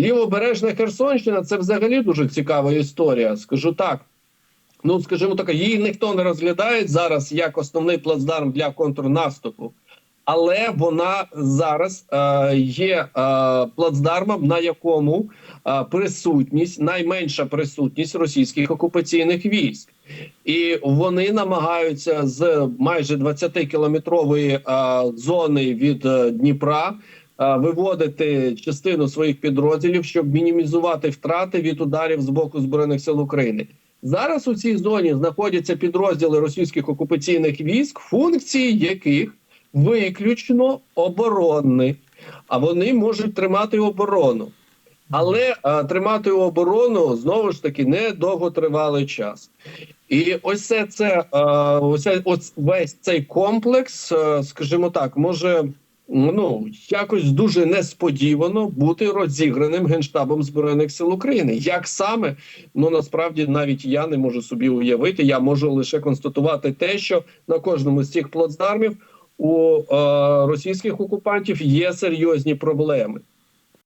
Лівобережна Херсонщина це взагалі дуже цікава історія. Скажу так. Ну, скажімо так, її ніхто не розглядає зараз як основний плацдарм для контрнаступу, але вона зараз е, є е, плацдармом, на якому е, присутність, найменша присутність російських окупаційних військ, і вони намагаються з майже 20-кілометрової е, зони від Дніпра виводити частину своїх підрозділів, щоб мінімізувати втрати від ударів з боку збройних сил України. Зараз у цій зоні знаходяться підрозділи російських окупаційних військ, функції яких виключно оборонні, а вони можуть тримати оборону. Але е, тримати оборону знову ж таки не довготривалий час. І ось це, це е, ось, ось весь цей комплекс, е, скажімо так, може ну якось дуже несподівано бути розіграним генштабом збройних сил України. Як саме ну насправді навіть я не можу собі уявити. Я можу лише констатувати те, що на кожному з цих плацдармів у е, російських окупантів є серйозні проблеми.